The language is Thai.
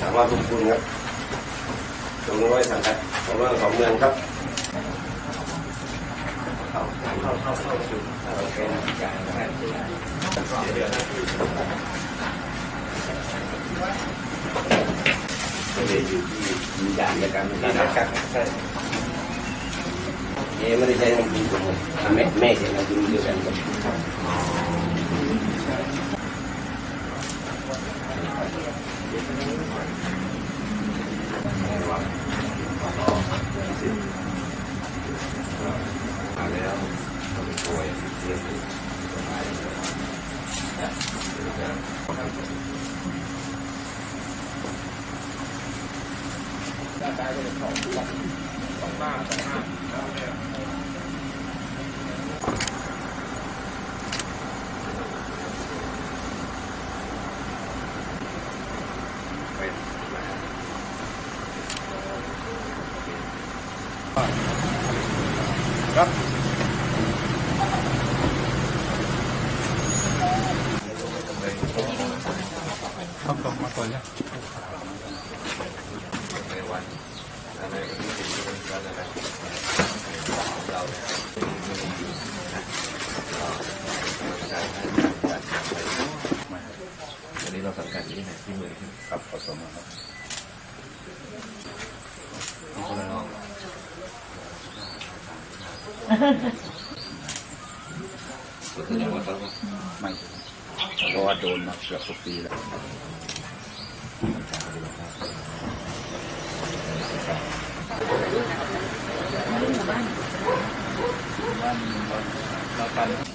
สามารถลงทุนครับสองร้อยสังกัดสองร้อยสองเมืองครับเข้าเข้าเข้าเข้าสู่เข้าเป็นการแพทย์เดือนไม่ได้อยู่ที่มีด่านในการมีด่านนะครับใช่เอ๊ะไม่ได้ใช้น้ำกินผมแม่แม่ใช้น้ำกินเดียวกันครับ เป็น ครับ ครับ นนะในวันอะไรที่เป็นวันวันอะไรเราเนี่ยไม่มีอยู่นะการการการไปวันนี้เราสังกัดที่ไหนที่เมืองที่ครับผสมครับคนละน้องก็คืออย่างว่าเขาไม่เพราะว่าโดนมาเกือบทุกปีแล้ว korban nomor 8.